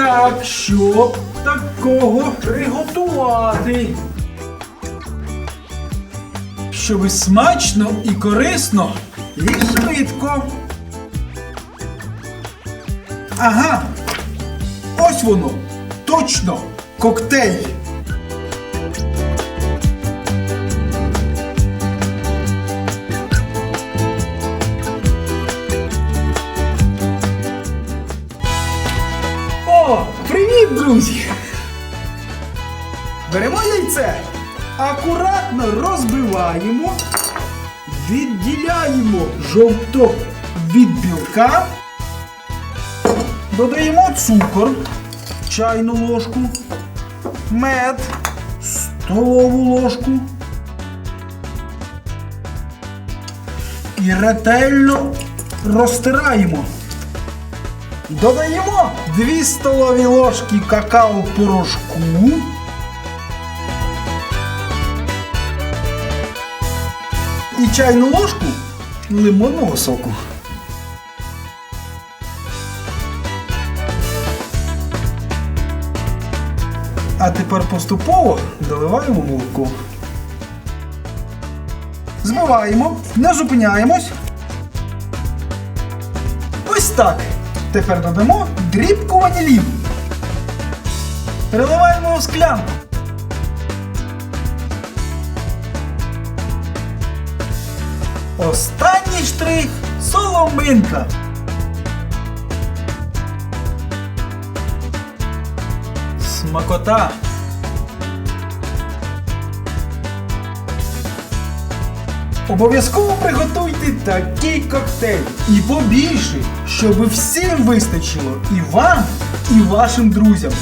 Так, щоб такого приготувати. Щоб смачно і корисно, і швидко. Ага. Ось воно. Точно. Коктейль. Привіт, друзі! Беремо яйце, акуратно розбиваємо, відділяємо жовток від білка, додаємо цукор, чайну ложку, мед, столову ложку. І ретельно розтираємо. Додаємо 2 столові ложки какао-порошку. І чайну ложку лимонного соку. А тепер поступово доливаємо молоко. Збиваємо, не зупиняємось. Ось так. Тепер додамо дрібку ваніліну. Переливаємо у склянку. Останній штрих соломинка. Смакота. Обов'язково приготуйте такий коктейль і побільше, щоб всім вистачило і вам, і вашим друзям.